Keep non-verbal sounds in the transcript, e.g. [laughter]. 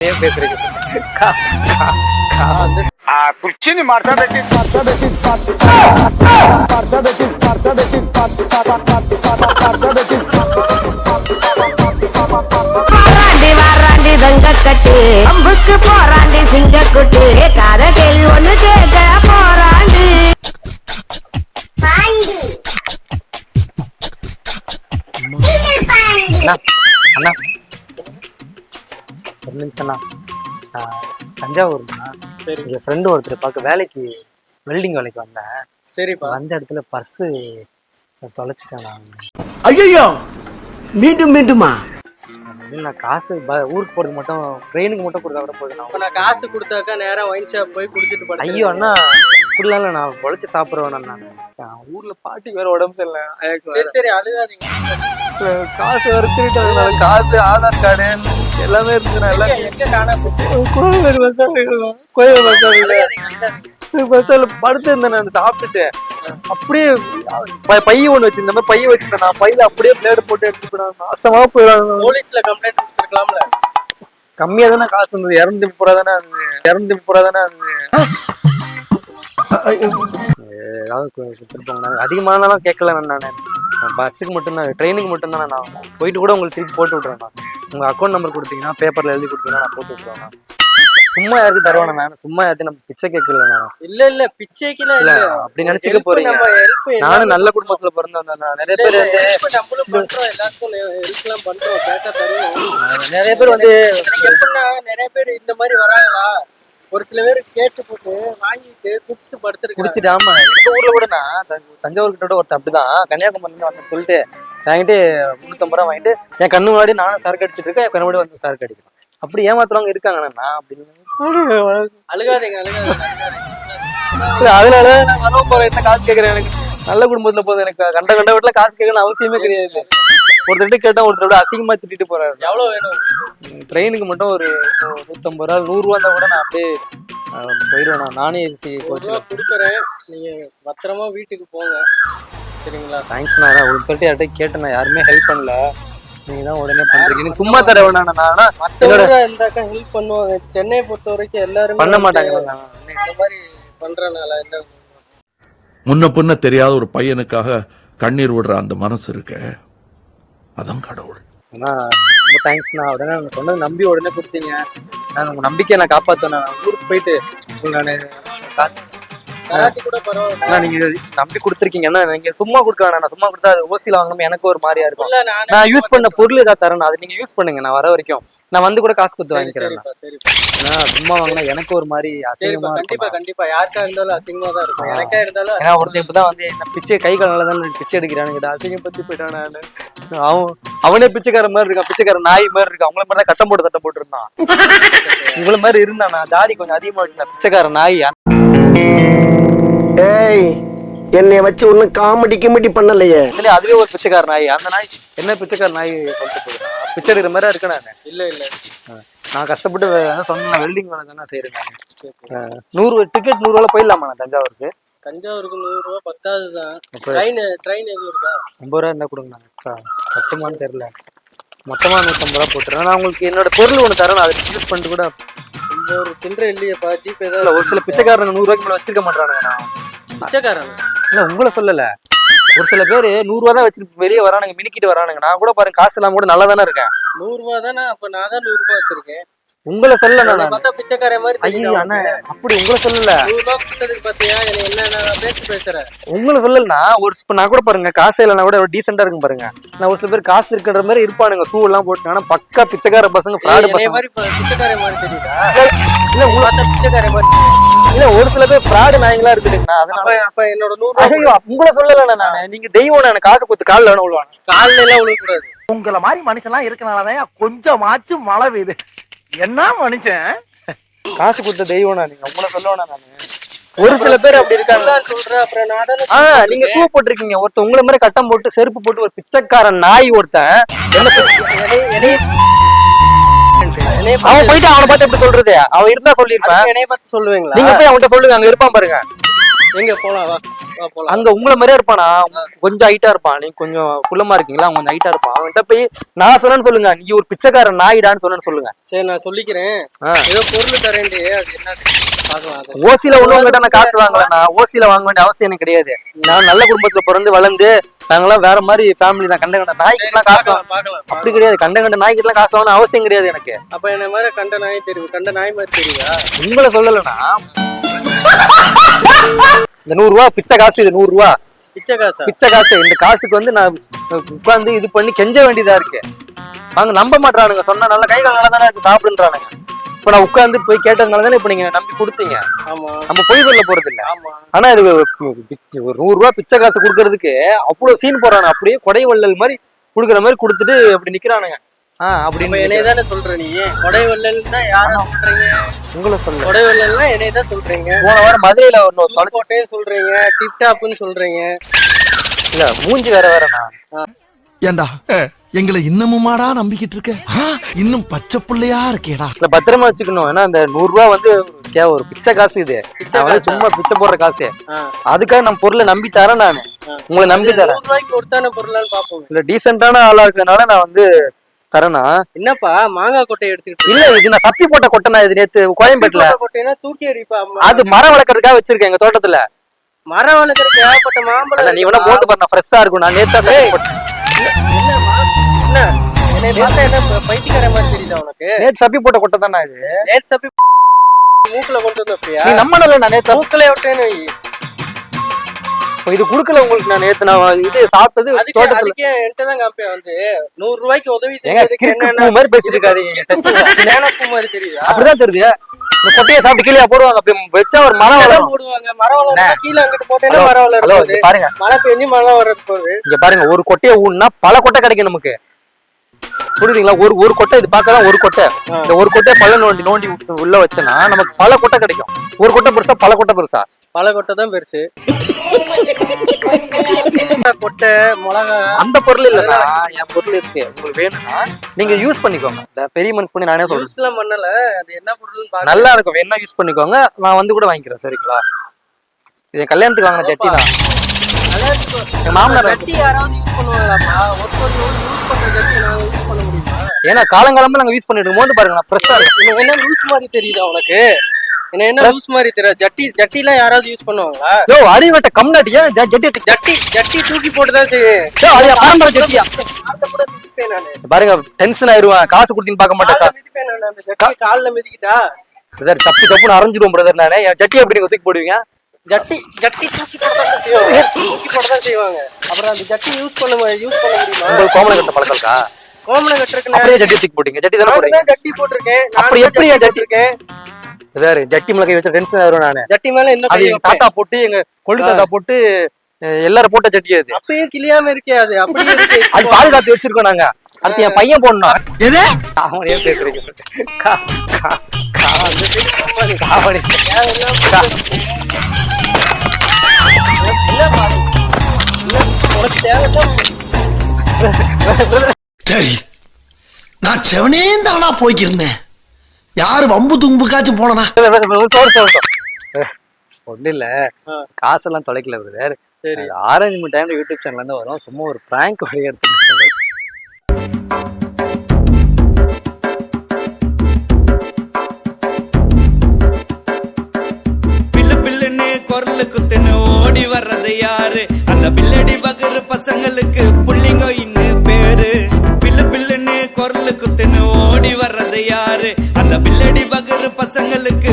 ಏನ್ ಬೇಸರಿಗೆ ಕಾ- ಕಾ- ಕಾ- ಅಂದ್ರೆ ಆ ಕುರ್ಚಿನಿ ಮಾತಾಡಕ್ಕೆ வாராண்டி வாராண்டி தங்க கட்டு அம்புக்கு போராண்டி சிங்க குட்டு காத கேள்வி ஒண்ணு தஞ்சாவூர்ண்ணா சரி என் ஃப்ரெண்டு ஒருத்தர் பார்க்க வேலைக்கு வெல்டிங் வேலைக்கு வந்தேன் சரிப்பா. வந்த இடத்துல பர்ஸு தொலைச்சிட்டேன் நான். ஐயோ மீண்டும் மீண்டுமா? நான் காசு ஊருக்கு போறதுக்கு மட்டும் ட்ரெயினுக்கு மட்டும் கொடுத்தா கூட போதும். நான் காசு கொடுத்தாக்கா நேரா ஒயின் ஷாப் போய் குடிச்சிட்டு படுத்து ஐயோ அண்ணா இப்படிலாம் இல்லை நான் பொழைச்சி சாப்பிடுவேன் நான். நான் ஊர்ல பாட்டி வேற உடம்பு சரியில்லை. சரி சரி அழுகாதீங்க. காசு வேற திருட்டு காசு ஆதார் கார்டு எல்லாமே இருக்கு நான் எல்லாம் கோயில் படுத்து இருந்தேன் நான் சாப்பிட்டுட்டு. அப்படியே பை- பை ஒண்ணு வச்சிருந்த மாதிரி பை வச்சிருந்தேன் நான். பையில அப்படியே பிளேடு போட்டு எடுத்துட்டு நான் நாசமா போயிடுவாங்க போலீஸ்ல கம்ப்ளைண்ட் கொடுத்துருக்கலாம்ல. கம்மியா தானே காசு இருந்தது. இரநூத்தி முப்பது ரூபா தானே இருந்தது இரநூத்தி முப்பது ரூபா தானே இருந்தது ஏதாவது கொடுத்துருப்பாங்க. அதிகமானாலும் கேட்கல நான் பஸ்ஸுக்கு மட்டும்தான் ட்ரெயினுக்கு மட்டும்தான் நான். போயிட்டு கூட உங்களுக்கு திருப்பி போட்டு விட்றேன் நான். உங்க அக்கௌண்ட் நம்பர் கொடுத்தீங்கன்னா பேப்பர்ல எழுதி கொடுத்தீங்கன்னா நான் போட்டு நான். சும்மா யாருக்கு தருவானே நான் சும்மா யாருக்கு நம்ம பிச்சை கேட்கல நான். இல்ல இல்ல பிச்சைக்குலாம் இல்ல இல்ல. அப்படி நினைச்சுக்க போறீங்க. நானும் நல்ல குடும்பத்துல பிறந்தவன் தான். நிறைய பேர் வந்து நம்மளும் பண்றோம். எல்லாருக்கும் ஹெல்ப் எல்லாம் பண்றோம். கேட்டா தருவோம். நிறைய பேர் வந்து நிறைய பேர் இந்த மாதிரி வராங்களா? ஒரு சில பேர் கேட்டு போட்டு வாங்கிட்டு குடிச்சிட்டு படுத்துருக்காங்க. குடிச்சிட்டு ஆமா எங்க ஊர்ல கூட நான் தஞ்ச- தஞ்சாவூர் கிட்ட ஒருத்தன் அப்படிதான். கன்னியாகுமரில இருந்து வந்து சொல்லிட்டு வாங்கிட்டு முன்னூத்தம்பது ரூபா வாங்கிட்டு என் கண்ணு முன்னாடி நானும் சரக்கு அடிச்சிட்டு இருக்கேன் என் கண்ணு முன்னாடி வந்து சரக்கு அடிக்கிறேன் அப்படி ஏமாத்துறவங்க இருக்காங்க நான் அப்படின்னு. அழுகாதீங்க அழுகாதீங்க. அதனால நான் வரவு போற என்ன காசு கேக்குறேன் எனக்கு. நல்ல குடும்பத்துல போதும் எனக்கு. கண்ட கண்ட வீட்டுல காசு கேட்கணும்னு அவசியமே கிடையாது. ஒருத்தர்கிட்ட கேட்டா ஒருத்தரோட அசிங்கமா திட்டிட்டு போறாரு. எவ்வளவு வேணும்? ட்ரெயினுக்கு மட்டும் ஒரு நூத்தம்பது ரூபா நூறு ரூபா கூட நான் அப்படியே போயிடுவேன் நான் ஏசி ஒரு கோச்சு ரூபா கொடுக்குறேன். நீங்க பத்திரமா வீட்டுக்கு போங்க. சரிங்களா? தேங்க்ஸ் நான் ஒரு சொல்லிட்டு யார்கிட்ட கேட்டேன் யாருமே ஹெல்ப் பண்ணல. நீங்க தான் உடனே பண்றீங்க நீங்க சும்மா தர ஆனா மத்தவங்க இருந்தாக்கா ஹெல்ப் பண்ணுவாங்க. சென்னையை பொறுத்த வரைக்கும் எல்லாருமே பண்ண மாட்டாங்க நான் இந்த மாதிரி பண்றனால என்ன முன்ன பின்ன தெரியாத ஒரு பையனுக்காக கண்ணீர் விடுற அந்த மனசு இருக்க. அதான் கடவுள். ரொம்ப தேங்க்ஸ்ண்ணா உடனே நான் சொன்னது நம்பி உடனே கொடுத்தீங்க. நான் உங்க நம்பிக்கையை நான் காப்பாற்றுவேன் நான் ஊருக்கு போயிட்டு நான் காத்து ஆனா நீங்க நம்பி கொடுத்துருக்கீங்க ஆனா நீங்க சும்மா கொடுக்க வேணாம். நான் சும்மா கொடுத்தா அது ஓசில வாங்கணும் எனக்கு ஒரு மாதிரியா இருக்கும். நானே யூஸ் பண்ண பொருள் ஏதாவது தரேன். அதை நீங்க யூஸ் பண்ணுங்க. நான் வர வரைக்கும். நான் வந்து கூட காசு கொடுத்து வாங்கிக்கிறேன் ஏன்னா சும்மா வாங்கினா எனக்கு ஒரு மாதிரி அசிங்கமா கண்டிப்பா கண்டிப்பா. யாருக்கா இருந்தாலும் அசிங்கமா தான் இருக்கும். எனக்கா இருந்தாலும் ஏன்னா ஒருத்தன் இப்பதான் வந்து பிச்சை கை கால் தான் பிச்சை எடுக்கிறானுங்க அசிங்கம் பத்தி போயிட்டான். அவன் அவனே பிச்சைக்கார மாதிரி இருக்கான். பிச்சைக்கார நாய் மாதிரி இருக்கான். அவங்கள மாதிரி தான் கட்டம் போட்டு தட்டம் போட்டு உங்கள [laughs] மாதிரி இருந்தான். நான் தாடி கொஞ்சம் அதிகமா வச்சிருந்தேன். பிச்சைக்கார நாய். ஏய் என்னை வச்சு ஒன்னும் காமெடி கிமெடி பண்ணலையே. அதுலயே அதுவே ஒரு பிச்சைக்கார நாய். அந்த நாய் என்ன பிச்சைக்கார நாய் சொல்லிட்டு பிச்சை எடுக்கிற மாதிரி இருக்கேன் நான் இல்ல இல்ல. நான் கஷ்டப்பட்டு வே- சொன்ன வெல்டிங் வேலை தானே செய்யறேன் நூறு டிக்கெட் நூறு ரூபாய் போயிடலாமா நான் தஞ்சாவூருக்கு? தஞ்சாவூருக்கு நூறு ரூபா பத்தாது தான். ட்ரெயின் ட்ரெயின் எதுவும் இருக்கா ஐம்பது ரூபா என்ன கொடுங்க நான். கட்டுமான்னு தெரியல. மொத்தமா நூற்றம்பது ரூபா போட்டுறேன். நான் உங்களுக்கு என்னோட பொருள் ஒன்று தரேன் அதை யூஸ் பண்ணிட்டு கூட இந்த ஒரு சில்லறை இல்லையப்பா ஜிபே இல்ல ஏதாவது ஒரு சில பிச்சைக்காரங்க நூறு ரூபாய்க்கு மேல வச்சிருக்க மாட்டானுங்க நான் பிச்சைக்காரன். இல்ல உங்களை சொல்லல. ஒரு சில பேர் நூறு ரூபா தான் வச்சிட்டு வெளியே வரானுங்க மினிக்கிட்டு வரானுங்க. நான் கூட பாருங்க காசு இல்லாம கூட நல்லா தானே இருக்கேன். நூறு ரூபா தானே அப்ப நான் தான் நூறு ரூபா வச்சிருக்கேன். உங்களை சொல்லல நான். பார்த்தா பிச்சைக்காரன் மாதிரி ஐயோ அண்ணா? அப்படி உங்களை சொல்லல. பாத்தியா என்ன என்ன நான் பேசி பேசுறேன் உங்களை சொல்லலனா ஒரு இப்ப நான் கூட பாருங்க காசு இல்லைனா கூட டீசெண்டா இருக்கும் பாருங்க. நான் ஒரு சில பேர் காசு இருக்கிற மாதிரி இருப்பானுங்க ஷூ எல்லாம் போட்டு. ஆனா பக்கா பிச்சைக்கார பசங்க ஃப்ராடு பசங்க. மாதிரி ப- பிச்சைக்காரன் மாதிரி தெரியுதா? இல்ல உங்களை பார்த்தா பிச்சைக்காரன் மாதிரி இல்ல ஒரு சில பேர் ஃப்ராடு நாய்ங்களா இருக்குதுங்கண்ணா. அதனால அப்ப என்னோட நூறு ரூபா ஐயோ உங்களை சொல்லல நானு. நீங்க தெய்வம் எனக்கு காசு கொடுத்து காலில் வேணும் விழுவாங்க காலில எல்லாம் விழுக கூடாது உங்களை மாதிரி மனுஷன்லாம் இருக்கனாலதான் கொஞ்சமாச்சும் மழை பெய்யுது. என்ன மனுஷன்? காசு கொடுத்த தெய்வம் நீங்க. உங்களை சொல்லணும் நானு. ஒரு சில பேர் அப்படி இருக்காங்க. நான் சொல்றேன். அப்புறம் நான் தானே ஆ நீங்க ஷூ போட்டிருக்கீங்க. ஒருத்தன் உங்களை மாதிரி கட்டம் போட்டு செருப்பு போட்டு ஒரு பிச்சைக்காரன் நாய் ஒருத்தன். அவன் போயிட்டு அவனை பார்த்து எப்படி சொல்றது? அவன் இருந்தா சொல்லிருப்பேன் சொல்லுவீங்களா? நீங்க போய் அவன்கிட்ட சொல்லுங்க. அங்க இருப்பான் பாருங்க. எங்க போலாம்? வா வா போலாம். அங்க உங்களை மாதிரியே இருப்பானா? கொஞ்சம் ஹைட்டா இருப்பான். நீ கொஞ்சம் குள்ளமா இருக்கீங்களா? அவன் கொஞ்சம் ஹைட்டா இருப்பான். அவன்கிட்ட போய் நான் சொன்னேன்னு சொல்லுங்க. நீ ஒரு பிச்சைக்காரன் நாயிடான்னு சொன்னேன்னு சொல்லுங்க. சரி நான் சொல்லிக்கிறேன். ஏதோ பொருள் தரேன்டி. அது என்ன ஓசில ஒண்ணு உங்ககிட்ட நான் காசு வாங்கலண்ணா. ஓசில வாங்க வேண்டிய அவசியம் எனக்கு கிடையாது. நான் நல்ல குடும்பத்துல பிறந்து வளர்ந்து நாங்கெல்லாம் வேற மாதிரி ஃபேமிலி தான். கண்ட கண்ட நாய்க்கிட்டலாம் காசு அப்படி கிடையாது. கண்ட கண்ட நாய்க்கிட்டலாம் காசு வாங்கணும் அவசியம் கிடையாது எனக்கு. அப்ப என்ன மாதிரி கண்ட நாய் தெரியும். கண்ட நாய் மாதிரி தெரியுதா? உங்களை சொல்லலைன்னா இந்த நூறு ரூபா பிச்சை காசு இது நூறு ரூபா பிச்சை காசா? பிச்சை காசு. இந்த காசுக்கு வந்து நான் உட்கார்ந்து இது பண்ணி கெஞ்ச வேண்டியதா இருக்கு. அவங்க நம்ப மாட்டானுங்க சொன்னா நல்ல கை கால் தானே இருக்கு. சாப்பிடுன்றானுங்க. இப்ப நான் உட்கார்ந்து போய் கேட்டதுனால தானே இப்ப நீங்க நம்பி கொடுத்தீங்க. நம்ம பொய் சொல்ல போறது இல்ல ஆனா இது ஒரு நூறு ரூபாய் பிச்சை காசு கொடுக்கறதுக்கு அவ்வளவு சீன் போறானு அப்படியே கொடை வள்ளல் மாதிரி குடுக்குற மாதிரி கொடுத்துட்டு அப்படி நிக்கிறானுங்க. ஆஹ் இப்ப அப்படின்னு என்னைய தானே சொல்ற நீ? கொடை வள்ளல்னா யார சொல்றீங்க? உங்களை சொல்ல கொடை வள்ளல்னா என்னைய தான் சொல்றீங்க. போன வாரம் மதுரையில ஒன்னு தொலைச்சு சொல்றீங்க டிப் டாப்னு சொல்றீங்க. இல்ல மூஞ்சி வேற வேறண்ணா ஏண்டா? எங்களை இன்னமுமாடா நம்பிக்கிட்டு இருக்க? ஆ, இன்னும் பச்சை புள்ளையா இருக்கேடா. இல்ல பத்திரமா வச்சுக்கணும். ஏன்னா அந்த நூறு ரூபாய் வந்து கே ஒரு பிச்சை காசு இது. வந்து சும்மா பிச்சை போடுற காசு. ஆ. அதுக்காக நான் பொருளை நம்பி தரேன் நானு. உங்களை நம்பி தரேன். பொருளான்னு பாப்போம் இல்ல டீசென்டான ஆளா இருக்கறனால நான் வந்து தரேனா? என்னப்பா மாங்காய் கொட்டையை எடுத்துக்கிட்டு இல்ல இது நான் சப்பி போட்ட கொட்டை நான் இது நேத்து கோயம்பேட்டுல. கொட்டைனா தூக்கி எறிப்பா அது மரம் வளர்க்கறதுக்காக வச்சிருக்கேன் எங்க தோட்டத்துல. மரம் வளர்க்கறதுக்கு ஏகப்பட்ட மாம்பழம் நீ வேணா. போட்டு பாரு ஃப்ரெஷ்ஷா இருக்கும் நான் நேத்தா. என்ன என்ன? பைத்தியக்கார மாதிரி தெரியுதா உனக்கு? நேத்து சப்பி போட்ட கொட்டை தானே இது. நேத்து சப்பி மூக்குல கொண்டு வந்து வைப்பியா? நீ நம்பல நான் நேத்து மூக்குல விட்டேன்னு இப்ப இது குடுக்கல உங்களுக்கு நான் நேத்து நான் இது சாப்பிட்டது தோட்டத்துல. என்கிட்ட தான் காப்பியா வந்து. நூறு ரூபாய்க்கு உதவி செஞ்சதுக்கு என்னென்ன மாதிரி பேசிட்டு இருக்காதீங்க. நேனப்பூ மாதிரி தெரியுதா? அப்படிதான் தெரியுது. இந்த கொட்டையை சாப்பிட்டு கீழே போடுவாங்க. அப்படி வச்சா ஒரு மரம் வளரும். போடுவாங்க. மரம் கீழே அங்கிட்டு போட்டேன்னா மரம் வளரும் பாருங்க. மழை பெஞ்சு போகுது. இங்க பாருங்க ஒரு கொட்டையை ஊன்னா பல கொட்டை கிடைக்கும் நமக்கு. புரியுதுங்களா ஒரு ஒரு கொட்டை இது பார்க்கலாம் ஒரு கொட்டை. இந்த ஒரு கொட்டை பல நோண்டி நோண்டி உள்ள வச்சனா நமக்கு பல கொட்டை கிடைக்கும். ஒரு கொட்டை பெருசா பல கொட்டை பெருசா? பல கொட்டை தான் பெருசு. கொட்டை மிளகா. அந்த பொருள் இல்லைன்னா என் பொருள் இருக்கு. உங்களுக்கு வேணும்னா நீங்க யூஸ் பண்ணிக்கோங்க. இந்த பெரிய மனசு பண்ணி நானே சொல்றேன். பண்ணல. அது என்ன பாக்க நல்லா இருக்கும். வேணா யூஸ் பண்ணிக்கோங்க. நான் வந்து கூட வாங்கிக்கிறேன். சரிங்களா? இது கல்யாணத்துக்கு வாங்கின ஜட்டி தான் எங்க மாமனார் ஜட்டி யாராவது யூஸ் பண்ணுவாங்களாப்பா? ஒருத்தர் யூஸ் பண்ற ஜட்டி ஏன்னா காலங்காலமா நாங்க யூஸ் பண்ணிட்டு போது பாருங்க ஃப்ரெஷ்ஷா இருக்கும் என்ன லூஸ் மாதிரி தெரியுதா உனக்கு? என்ன என்ன லூஸ் மாதிரி தெரியாது ஜட்டி ஜட்டிலாம் யாராவது யூஸ் பண்ணுவாங்களா? யோ அறிவட்ட ஜ- ஜட்டி ஜட்டி ஜட்டி தூக்கி போட்டு தான் செய்யும் யோ, அது என் பாரம்பரிய ஜட்டியா? பாருங்க டென்ஷன் ஆயிருவேன் காசு கொடுத்தீங்கன்னு பார்க்க மாட்டேன். ஜட்டி கால்ல மிதிக்கிட்டா பிரதர் தப்பு தப்புன்னு அரைஞ்சிருவோம் பிரதர் நானே. என் ஜட்டி எப்படி நீங்க தூக்கி போடுவீங்க? ஜட்டி ஜட்டி தூக்கி போட்டு தான் செய்வாங்க. தூக்கி போட்டு தான் செய்வாங்க. அப்புறம் அந்த ஜட்டி யூஸ் பண்ண யூஸ் பண்ண முடியுமா? உங்களுக்கு கோமலை கட்ட பழக்கம் இருக்கா? கோமலை கட்டுறதுக்கு அப்படியே ஜட்டி தூக்கி போட்டீங்க. ஜட்டி தானே போடுங்க ஜட்டி போட்டிருக்கேன். அப்படி நான் எப்படி என் ஜட்டி? இருக்கேன் ஜட்டி மிளகை வச்ச டென்ஷன் ஆயிரும் நானு. ஜட்டி மேல என்ன அது? தாத்தா போட்டு எங்க கொள்ளு தாத்தா போட்டு எல்லாரும் போட்ட ஜட்டி அது. அப்பயே கிளியாம இருக்கே அது அப்படியே இருக்கு. அது பாதுகாத்து வச்சிருக்கோம் நாங்க. அடுத்து என் பையன் போடணும். எது? அவன் ஏன் பேசுறீங்க? கா கா கா அந்த சைடு தப்பாது. காவடி உனக்கு தேவைதான் சரி. நான் செவனே தானா போய்க்கிருந்தேன். யாரு வம்பு தும்புக்காச்சும் போனனா? ஒன்றும் இல்ல. காசெல்லாம் தொலைக்கல பிரதர் சரி. ஆரஞ்சு டைம்ல யூடியூப் சேனல்ல இருந்து வரும். சும்மா ஒரு பிராங்க் வழி எடுத்துட்டு பசங்களுக்கு